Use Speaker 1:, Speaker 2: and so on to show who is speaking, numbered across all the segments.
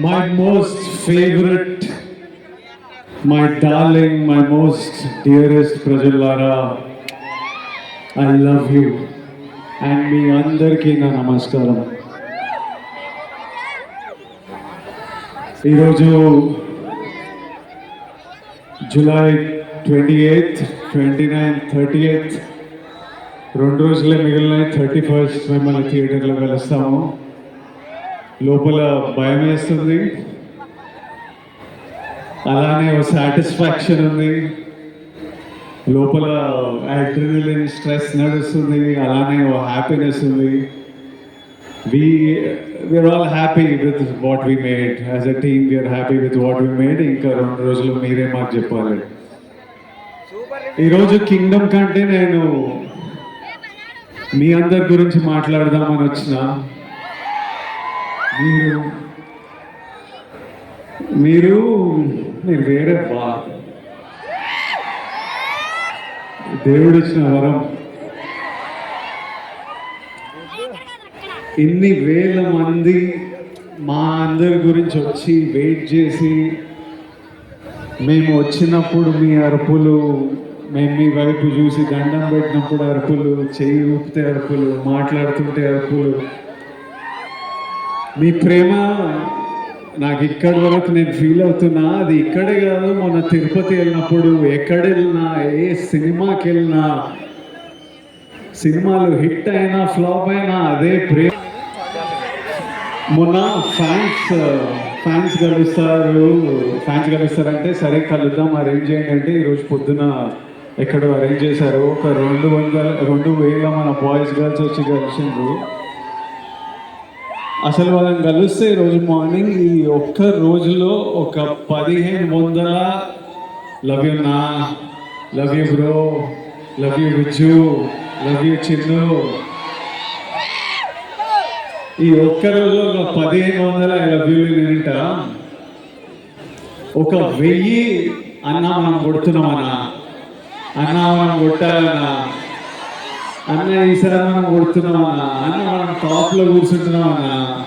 Speaker 1: my most favorite, my darling, my most dearest Prajalara, I love you. And మీ అందరికీ నా నమస్కారం ఈరోజు July twenty eighth twenty nine thirty eighth రెండు రోజులే మిగిలినాయి. Thirty first మిమ్మల్ని థియేటర్లో కలుస్తాము. లోపల భయం వేస్తుంది. అలానే ఒక సాటిస్ఫాక్షన్ ఉంది. లోపల అడ్రినలిన్ స్ట్రెస్ నడుస్తుంది. అలానే ఒక హ్యాపీనెస్ ఉంది. We we're all happy with what we made as a team we're happy with what we made ఇంకా రెండు రోజులు మీరే మాకు చెప్పాలి. ఈరోజు కింగ్డమ్ కంటే నేను మీ అందరి గురించి మాట్లాడదామని వచ్చిన. మీరు మీరు మీరు వేరే బా. దేవుడు ఇచ్చిన వరం. ఇన్ని వేల మంది మా అందరి గురించి వచ్చి వెయిట్ చేసి మేము వచ్చినప్పుడు మీ అరుపులు మేము మీ వైపు చూసి దండం పెట్టినప్పుడు అరుపులు చేయి ఊపితే అరుపులు మాట్లాడుతుంటే అరుపులు మీ ప్రేమ నాకు ఇక్కడి వరకు నేను ఫీల్ అవుతున్నా. అది ఇక్కడే కాదు మొన్న తిరుపతి వెళ్ళినప్పుడు ఎక్కడ వెళ్ళినా ఏ సినిమాకి వెళ్ళినా సినిమాలు హిట్ అయినా ఫ్లాప్ అయినా అదే ప్రేమ. మొన్న ఫ్యాన్స్ ఫ్యాన్స్ కలుస్తారు ఫ్యాన్స్ కలుస్తారంటే సరే కలుద్దాం అరేంజ్ చేయండి అంటే ఈరోజు పొద్దున ఎక్కడో అరేంజ్ చేశారు. ఒక రెండు వందల రెండు వేల మన బాయ్స్ గర్ల్స్ వచ్చి కలిసిండ్రు అసలు వాళ్ళని కలిస్తే ఈరోజు మార్నింగ్ ఈ ఒక్క రోజులో ఒక పదిహేను వందల లవ్ యూ నా love you bro love you Viju love you Chinnu. ఈ ఒక్క రోజులో ఒక పదిహేను వందల లవ్ యూ వింట ఒక వెయ్యి అన్న మనం కొడుతున్నామన్నా. అన్న మనం కొట్టాలన్నా. అన్న ఈసారి మనం కొడుతున్నామన్నా? అన్న మనం టాప్లో కూర్చుంటున్నామన్నా?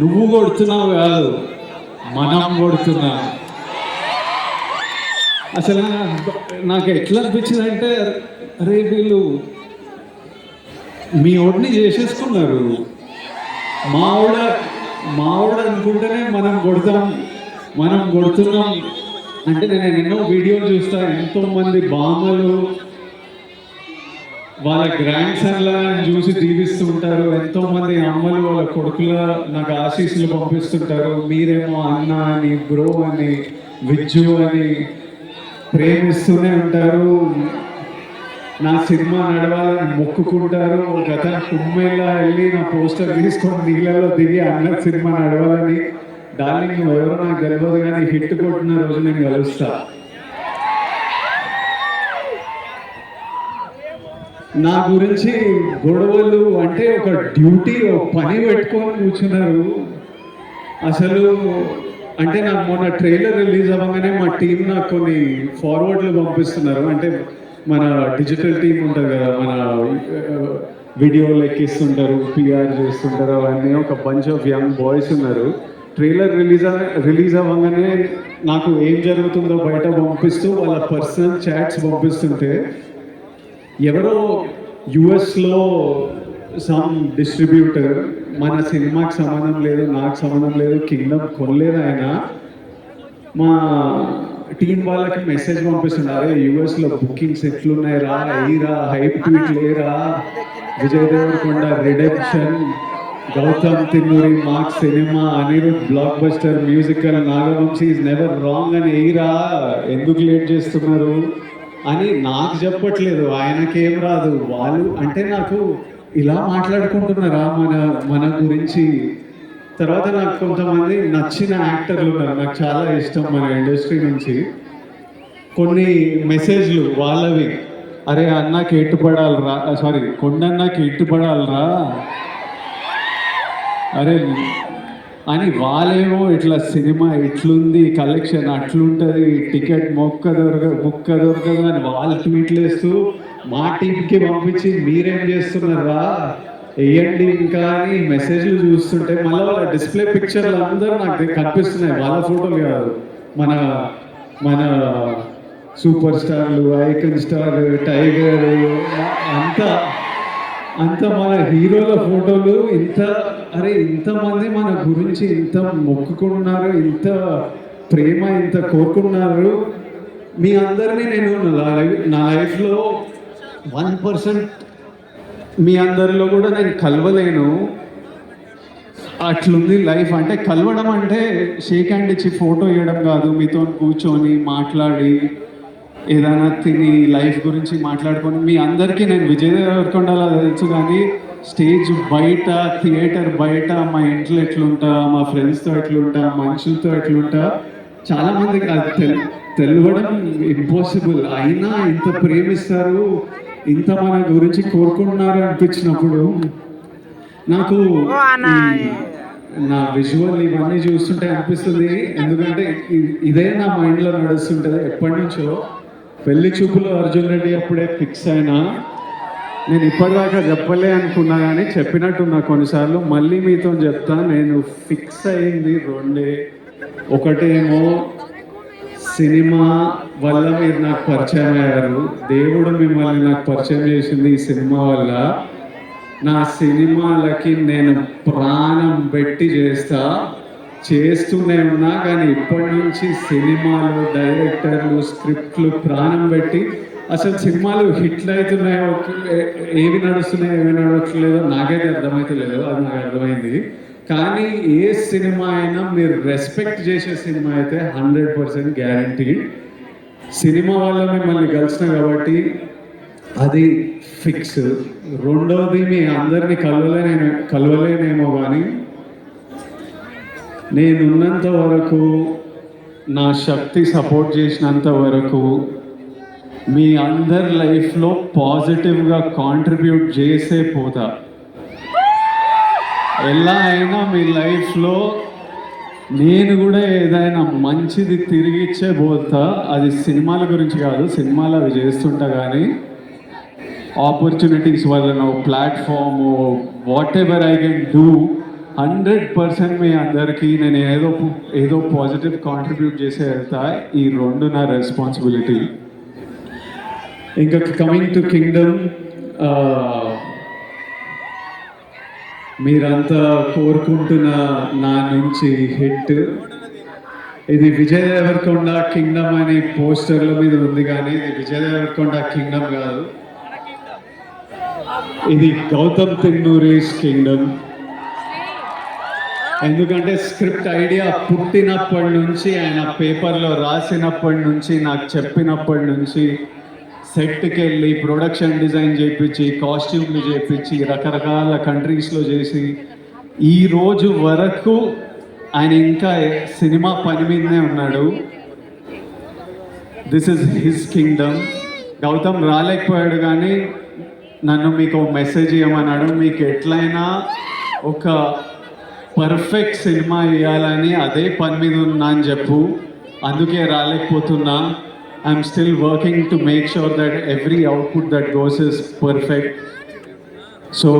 Speaker 1: నువ్వు కొడుతున్నావు కాదు మనం కొడుతున్నా. అసలు నాకు ఎట్లా అనిపించింది అంటే అరే వీళ్ళు మీ ఓడిని చేసేసుకున్నారు. మావిడ మావిడ అనుకుంటేనే మనం కొడతాం మనం కొడుతున్నాం. అంటే నేను ఎన్నో వీడియోలు చూస్తాను ఎంతో మంది బామ్మలు వాళ్ళ గ్రాండ్ సన్ల చూసి దీవిస్తుంటారు. ఎంతో మంది అమ్మలు వాళ్ళ కొడుకుల నాకు ఆశీస్సులు పంపిస్తుంటారు. మీరేమో అన్న అని బ్రో అని విజ్జు అని ప్రేమిస్తూనే ఉంటారు. నా సినిమా నడవాలని మొక్కుకుంటారు. గత కుమ్మేలా వెళ్ళి నా పోస్టర్ తీసుకొని నీళ్ళలో దిగి అన్న సినిమా నడవాలని. డార్లింగ్ ఎవరో నాకు తెలియదు కానీ హిట్ కొట్టిన రోజు నేను కలుస్తాను నా గురించి గొడవలు అంటే ఒక డ్యూటీ ఒక పని పెట్టుకొని కూర్చున్నారు. అసలు అంటే నాకు మొన్న ట్రైలర్ రిలీజ్ అవ్వగానే మా టీం నాకు కొన్ని ఫార్వర్డ్లు పంపిస్తున్నారు. అంటే మన డిజిటల్ టీం ఉంటుంది కదా మన వీడియోలు ఎక్కిస్తుంటారు పిఆర్ చేస్తుంటారు అవన్నీ ఒక బంచ్ ఆఫ్ యంగ్ బాయ్స్ ఉన్నారు. ట్రైలర్ రిలీజ్ రిలీజ్ అవ్వగానే నాకు ఏం జరుగుతుందో బయట పంపిస్తూ వాళ్ళ పర్సనల్ చాట్స్ పంపిస్తుంటే ఎవరో యుఎస్లో సమ్ డిస్ట్రిబ్యూటర్ మన సినిమాకి సంబంధం లేదు నాకు సంబంధం లేదు కింగ్డమ్ కొనలేదు ఆయన. మా టీం వాళ్ళకి మెసేజ్ పంపిస్తున్నారు యుఎస్లో బుకింగ్స్ ఎట్లున్నాయి రా అయ్యిరా హైప్ ట్వీట్ లేరా Vijay Deverakonda redemption Gautam Tinnuri mark cinema Anirudh blockbuster musical Nagavamsi is never wrong అని ఎయిరా ఎందుకు లేట్ చేస్తున్నారు? అని నాకు చెప్పట్లేదు. ఆయనకేం రాదు. వాళ్ళు అంటే నాకు ఇలా మాట్లాడుకుంటున్నారా మన మన గురించి? తర్వాత నాకు కొంతమంది నచ్చిన యాక్టర్లు ఉన్నారు. నాకు చాలా ఇష్టం మన ఇండస్ట్రీ నుంచి. కొన్ని మెసేజ్లు వాళ్ళవి. అరే అన్నకి ఎట్టుపడాలరా? సారీ కొండన్నకి ఎట్టుపడాలరా? అరే అని వాళ్ళేమో ఇట్లా సినిమా ఇట్లుంది కలెక్షన్ అట్లుంటుంది టికెట్ మొక్క దొరక ముక్క దొరకదు అని వాళ్ళు ట్వీట్లు వేస్తూ మా టీంకి పంపించి మీరేం చేస్తున్నారా? వేయండి ఇంకా అని మెసేజ్లు చూస్తుంటే మళ్ళీ వాళ్ళ డిస్ప్లే పిక్చర్లు అందరూ నాకు కనిపిస్తున్నాయి. వాళ్ళ ఫోటోలు కాదు. మన మన సూపర్ స్టార్లు ఐకన్ స్టార్ టైగర్ అంతా. అంత మన హీరోల ఫోటోలు ఇంత అరే ఇంతమంది మన గురించి ఇంత మొక్కుకున్నారు ఇంత ప్రేమ ఇంత కోరుకున్నారు. మీ అందరినీ నేను నా లైఫ్ నా లైఫ్లో వన్ పర్సెంట్ మీ అందరిలో కూడా నేను కలవలేను. అట్లుంది లైఫ్. అంటే కలవడం అంటే షేక్ హ్యాండ్ ఇచ్చి ఫోటో ఇవ్వడం కాదు. మీతో కూర్చొని మాట్లాడి ఏదైనా తిని లైఫ్ గురించి మాట్లాడుకొని మీ అందరికీ నేను విజయ్ దేవరకొండలా తెలుసు కానీ స్టేజ్ బయట థియేటర్ బయట మా ఇంట్లో ఎట్లుంటా మా ఫ్రెండ్స్తో ఎట్లుంటా మనుషులతో ఎట్లుంటా చాలా మందికి అది తెల్ తెలియడం ఇంపాసిబుల్ అయినా ఇంత ప్రేమిస్తారు ఇంత మన గురించి కోరుకుంటున్నారు అనిపించినప్పుడు నాకు నా విజువల్ ఇవన్నీ చూస్తుంటే అనిపిస్తుంది. ఎందుకంటే ఇదే నా మైండ్లో నడుస్తుంటుంది. ఎప్పటి నుంచో పెళ్ళి చూపులు అర్జున్ రెడ్డి అప్పుడే ఫిక్స్ అయినా నేను ఇప్పటిదాకా చెప్పలే అనుకున్నా కానీ చెప్పినట్టున్నా కొన్నిసార్లు మళ్ళీ మీతో చెప్తా నేను ఫిక్స్ అయింది రెండే. ఒకటేమో సినిమా వల్ల మీరు నాకు పరిచయం అయ్యారు. దేవుడు మిమ్మల్ని నాకు పరిచయం చేసింది ఈ సినిమా వల్ల. నా సినిమాలకి నేను ప్రాణం పెట్టి చేస్తా. చేస్తూనే ఉన్నా కానీ ఇప్పటి నుంచి సినిమాలు డైరెక్టర్లు స్క్రిప్ట్లు ప్రాణం పెట్టి అసలు సినిమాలు హిట్లు అవుతున్నాయో ఏవి నడుస్తున్నాయో ఏవి నడవట్లేదో నాకైతే అర్థమైతలేదు అది నాకు అర్థమైంది. కానీ ఏ సినిమా అయినా మీరు రెస్పెక్ట్ చేసే సినిమా అయితే హండ్రెడ్ పర్సెంట్ గ్యారంటీ. సినిమా వల్ల మిమ్మల్ని కలిసిన కాబట్టి అది ఫిక్స్. రెండవది మీ అందరినీ కలవలేనే కలవలేనేమో కానీ నేనున్నంత వరకు నా శక్తి సపోర్ట్ చేసినంత వరకు మీ అందరి లైఫ్లో పాజిటివ్గా కాంట్రిబ్యూట్ చేసే పోతా. ఎలా అయినా మీ లైఫ్లో నేను కూడా ఏదైనా మంచిది తిరిగిచ్చే పోతా. అది సినిమాల గురించి కాదు సినిమాలు అవి చేస్తుంటా కానీ ఆపర్చునిటీస్ వలన platform whatever I can do hundred percent మీ అందరికీ నేను ఏదో ఏదో పాజిటివ్ కాంట్రిబ్యూట్ చేసే వెళ్తా ఈ రెండు నా రెస్పాన్సిబిలిటీ ఇంకా కమింగ్ టు కింగ్డమ్ మీరంతా కోరుకుంటున్న నా నుంచి హిట్ ఇది విజయ్ దేవరకొండ కింగ్డమ్ అనే పోస్టర్ల మీద ఉంది కానీ ఇది విజయ్ దేవరకొండ కింగ్డమ్ కాదు. ఇది గౌతమ్ తిన్నూరేష్ కింగ్డమ్ ఎందుకంటే స్క్రిప్ట్ ఐడియా పుట్టినప్పటి నుంచి ఆయన పేపర్లో రాసినప్పటి నుంచి నాకు చెప్పినప్పటి నుంచి సెట్కి వెళ్ళి ప్రొడక్షన్ డిజైన్ చేయించి కాస్ట్యూమ్లు చేయించి రకరకాల కంట్రీస్లో చేసి ఈ రోజు వరకు ఆయన ఇంకా సినిమా పని మీదనే ఉన్నాడు. This is his Kingdom Gautam రాలేకపోయాడు కానీ నన్ను మీకు మెసేజ్ ఇవ్వమన్నాడు మీకు ఎట్లయినా ఒక పర్ఫెక్ట్ సినిమా ఇవ్వాలని అదే పని మీద ఉన్నా అని చెప్పు. అందుకే రాలేకపోతున్నా. I'm still working to make sure that every output that goes is perfect so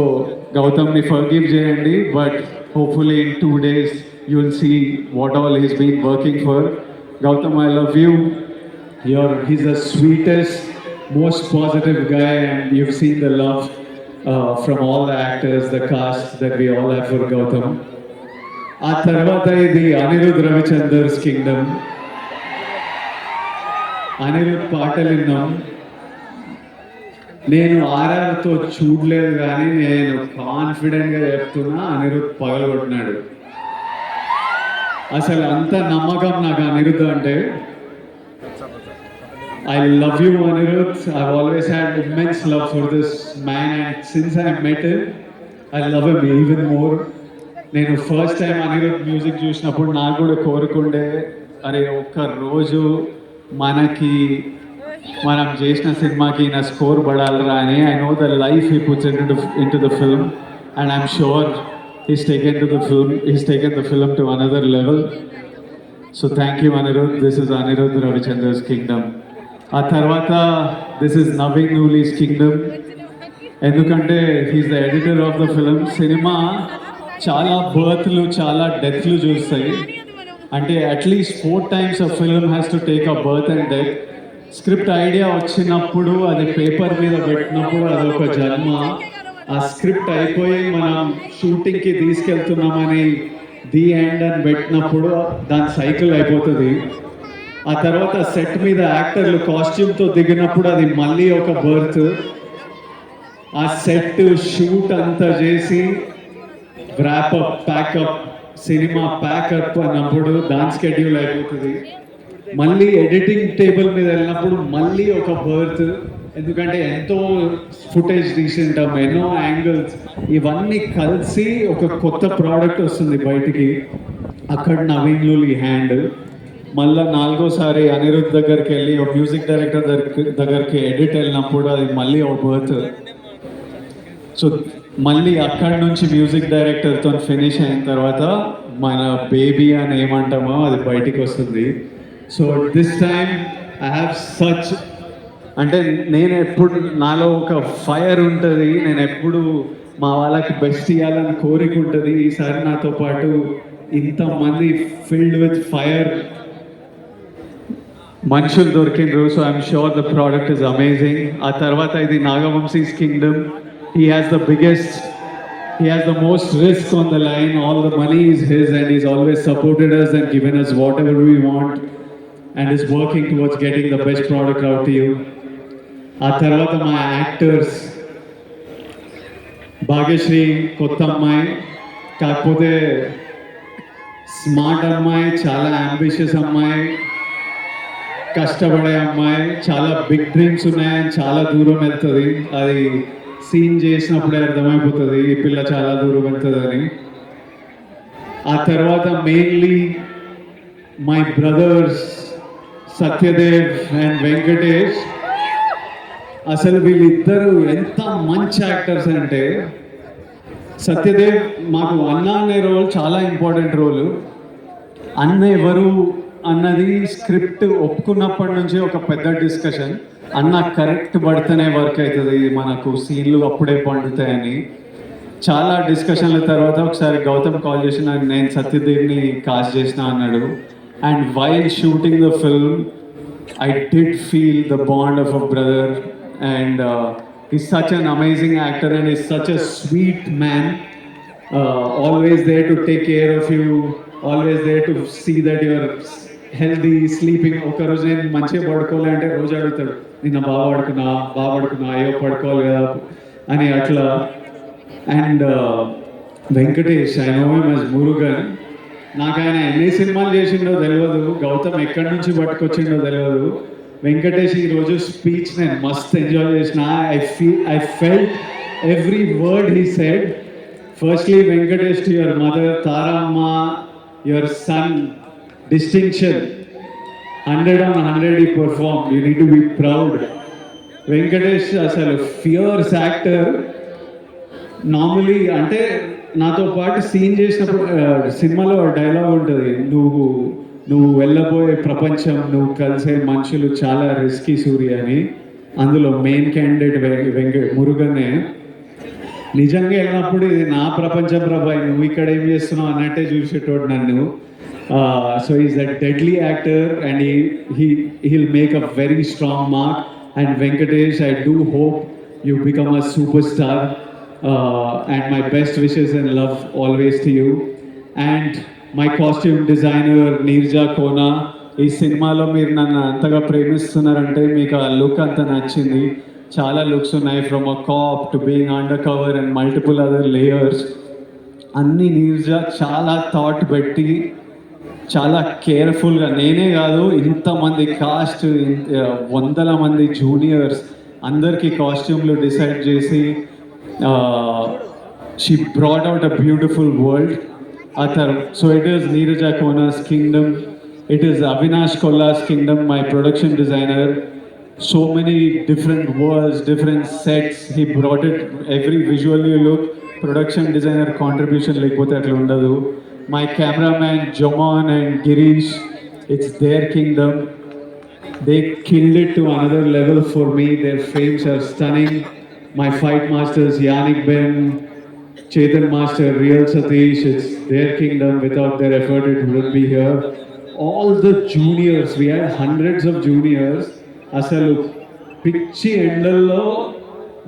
Speaker 1: గౌతమ్ని forgive చేయండి but hopefully in two days you will see what all he's been working for Gautam I love you your he's the sweetest most positive guy and you've seen the love from all the actors the cast that we all have for Gautam ఆ తర్వాత ఇది Anirudh రవిచందర్స్ Kingdom Anirudh పాటలు విన్నాం నేను ఆర్ఆర్తో చూడలేదు కానీ నేను కాన్ఫిడెంట్గా చెప్తున్నా అనిరుద్ పగలగొట్టినాడు అసలు అంత నమ్మకం నాకు అనిరుద్ అంటే I love you, Anirudh. I've always had immense love for this man, and since I met him, I love him even more. నేను ఫస్ట్ టైం అనిరుద్ మ్యూజిక్ చూసినప్పుడు నాకు కూడా కోరుకుండే అరే ఒక్క రోజు మనకి మనం చేసిన సినిమాకి నా స్కోర్ పడాలరా అని I know the life he puts in in to the film and I'm sure he's taken to the film he's taken the film to another level so thank you Anirudh this is Anirudh Ravichander's Kingdom ఆ తర్వాత this is Naveen Nooli's Kingdom ఎందుకంటే he's the editor of the film cinema చాలా బర్త్లు చాలా డెత్లు చూస్తాయి. అంటే at least four times a film has to take a birth and death script idea వచ్చినప్పుడు అది పేపర్ మీద పెట్టినప్పుడు అది ఒక జన్మ. ఆ స్క్రిప్ట్ అయిపోయి మనం షూటింగ్కి తీసుకెళ్తున్నామని ది ఎండ్ అని పెట్టినప్పుడు దాని సైకిల్ అయిపోతుంది. ఆ తర్వాత సెట్ మీద యాక్టర్లు కాస్ట్యూమ్తో దిగినప్పుడు అది మళ్ళీ ఒక బర్త్ ఆ సెట్ షూట్ అంతా చేసి వ్రాపప్ ప్యాకప్ సినిమా ప్యాకప్ అన్నప్పుడు దాని స్కెడ్యూల్ అయిపోతుంది. మళ్ళీ ఎడిటింగ్ టేబుల్ మీద వెళ్ళినప్పుడు మళ్ళీ ఒక బర్త్ ఎందుకంటే ఎంతో ఫుటేజ్ తీసింటాం ఎన్నో యాంగిల్స్ ఇవన్నీ కలిసి ఒక కొత్త ప్రోడక్ట్ వస్తుంది బయటికి. అక్కడ నవీన్ లూలి హ్యాండ్ మళ్ళీ నాలుగోసారి అనిరుద్ధ్ దగ్గరికి వెళ్ళి ఒక మ్యూజిక్ డైరెక్టర్ దగ్గరికి దగ్గరికి ఎడిట్ వెళ్ళినప్పుడు అది మళ్ళీ ఒక బర్త్ సో మళ్ళీ అక్కడి నుంచి మ్యూజిక్ డైరెక్టర్తో ఫినిష్ అయిన తర్వాత మన బేబీ అని ఏమంటామో అది బయటికి వస్తుంది. So this time I have such అంటే నేను ఎప్పుడు నాలో ఒక ఫైర్ ఉంటుంది నేను ఎప్పుడు మా వాళ్ళకి బెస్ట్ ఇవ్వాలని కోరిక ఉంటుంది. ఈసారి నాతో పాటు ఇంతమంది ఫిల్డ్ విత్ ఫైర్ మనుషులు దొరికిండ్రు. So I'm sure the product is amazing ఆ తర్వాత ఇది Nagavamsi's Kingdom. He has the biggest, he has the most risk on the line. All the money is his, and he's always supported us and given us whatever we want, and is working towards getting the best product out to you. ఆ తర్వాత మా actors Bhagyashree కొత్త అమ్మాయి కాకపోతే smart అమ్మాయి చాలా ambitious అమ్మాయి కష్టపడే అమ్మాయి చాలా బిగ్ డ్రీమ్స్ ఉన్నాయని చాలా దూరం వెళ్తుంది అది సీన్ చేసినప్పుడే అర్థమైపోతుంది ఈ పిల్ల చాలా దూరం వెళ్తుందని. ఆ తర్వాత mainly my brothers Satyadev and Venkatesh అసలు వీళ్ళిద్దరూ ఎంత మంచి యాక్టర్స్ అంటే సత్యదేవ్ మాకు అన్న అనే రోల్ చాలా ఇంపార్టెంట్ రోల్ అన్న ఎవరు అన్నది స్క్రిప్ట్ ఒప్పుకున్నప్పటి నుంచి ఒక పెద్ద డిస్కషన్ అన్న కరెక్ట్ పడితేనే వర్క్ అవుతుంది. మనకు సీన్లు అప్పుడే పండుతాయని. చాలా డిస్కషన్ల తర్వాత ఒకసారి గౌతమ్ కాల్ చేసిన నేను సత్యదేవిని కాస్ట్ చేసిన అన్నాడు. And while shooting the film I did feel the bond of a brother and he such an amazing actor and he such a sweet man always there to take care of you always there to see that your healthy sleeping ఒక రోజు నేను మంచిగా పడుకోలే అంటే రోజు అడుగుతాడు నిన్న బాగా పడుకున్నా బాగా పడుకున్నా అయ్యో పడుకోవాలి కదా అని అట్లా. And uh, Venkatesh I know him Murugan నాకు ఆయన ఎన్ని సినిమాలు చేసిండో తెలియదు గౌతమ్ ఎక్కడి నుంచి పట్టుకొచ్చిండో తెలియదు వెంకటేష్ ఈ రోజు స్పీచ్ నేను మస్త్ ఎంజాయ్ చేసిన. I feel I felt every word he said firstly Venkatesh your mother Taramma your son distinction hundred on hundred he perform you need to be proud Venkatesh అసలు ఫియర్స్ యాక్టర్ నార్మలీ అంటే నాతో పాటు scene చేసినప్పుడు సినిమాలో dialogue ఉంటుంది. నువ్వు నువ్వు వెళ్ళబోయే ప్రపంచం నువ్వు కలిసే మనుషులు చాలా రిస్కీ సూర్య అని. అందులో మెయిన్ క్యాండిడేట్ వెంక మురుగనే. నిజంగా వెళ్ళినప్పుడు ఇది నా ప్రపంచం ప్రభాయ్ నువ్వు ఇక్కడ ఏం చేస్తున్నావు అన్నట్టే చూసేటోడు నన్ను. So he's that deadly actor and he he'll make a very strong mark and Venkatesh I do hope you become a super star and my best wishes and love always to you and my costume designer Neerja Kona ఈ సినిమాలో మీరు నన్ను అంతగా ప్రేమిస్తున్నారంటే మీకు ఆ look అంత నచ్చింది. చాలా లుక్స్ ఉన్నాయి from a cop to being undercover and multiple other layers అన్ని నీర్జా చాలా థాట్ పెట్టి చాలా కేర్ఫుల్గా నేనే కాదు ఇంతమంది కాస్ట్ వందల మంది జూనియర్స్ అందరికీ కాస్ట్యూమ్లు డిసైడ్ చేసి she brought out a beautiful world ఆ తర్వాత so it is Neeraja Kona's Kingdom it is Avinash Kolla's Kingdom my production designer so many different words different sets he brought it every visual you look production designer contribution లేకపోతే అట్లా ఉండదు. My cameraman Jomon and Girish it's their Kingdom they killed it to another level for me their frames are stunning my fight masters Yannick Ben, Chetan Master, Real Satish, it's their kingdom. Without their effort, it wouldn't be here. All the juniors, we had hundreds of juniors. అసలు పిచ్చి ఎండల్లో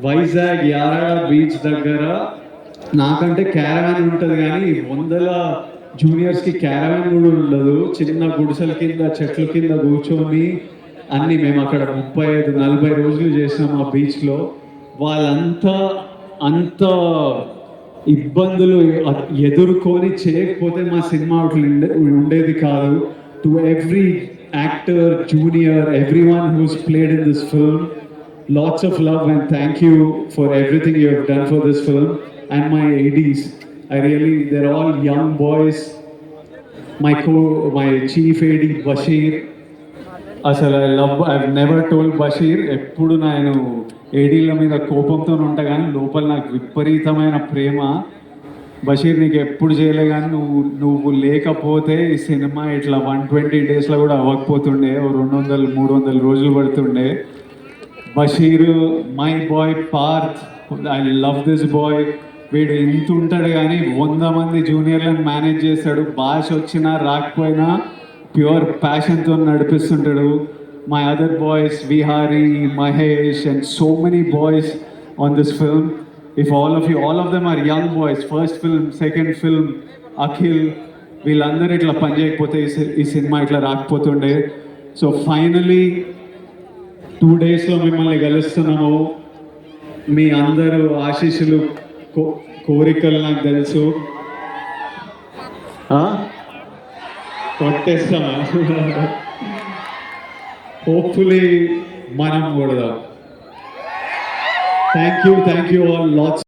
Speaker 1: Vizag Yarada beach దగ్గర నాకంటే caravan ఉంటుంది కానీ వందల జూనియర్స్కి caravan కూడా ఉండదు చిన్న గుడిసెల కింద చెట్ల కింద కూర్చొని అన్ని మేము అక్కడ ముప్పై ఐదు నలభై రోజులు చేసినాం ఆ బీచ్లో. వాళ్ళంతా అంత ఇబ్బందులు ఎదుర్కొని చేయకపోతే మా సినిమా ఉండే- ఉండేది కాదు. To every actor junior every one who's played in this film lots of love and thank you for everything you have done for this film and my ADs I really, they're all young boys. My co, my chief AD Bashir. అసలు I love I never told Bashir ఎప్పుడు నేను ఏడీల మీద కోపంతో ఉంటా కానీ లోపల నాకు విపరీతమైన ప్రేమ బషీర్ నీకు ఎప్పుడు చేయలే కానీ నువ్వు నువ్వు లేకపోతే ఈ సినిమా ఇట్లా వన్ ట్వంటీ డేస్లో కూడా అవ్వకపోతుండే ఓ రెండు వందలు మూడు వందల రోజులు పడుతుండే Bashir my boy Parth I love this boy వీడు ఇంత ఉంటాడు కానీ వంద మంది జూనియర్లను మేనేజ్ చేస్తాడు భాష వచ్చినా రాకపోయినా ప్యూర్ ప్యాషన్తో నడిపిస్తుంటాడు. My other boys Vihari Mahesh and so many boys on this film. If all of you all of them are young boys first film second film Akhil వీళ్ళందరూ ఇట్లా పనిచేయకపోతే ఈ సి- ఈ సినిమా ఇట్లా రాకపోతుండే. సో ఫైనలీ టూ డేస్లో మిమ్మల్ని కలుస్తున్నాము. మీ అందరూ ఆశీస్సులు కోరికలు నాకు తెలుసు? కొట్టేస్తామా హోప్ఫుల్లీ మనం కొడదాం thank you thank you all lots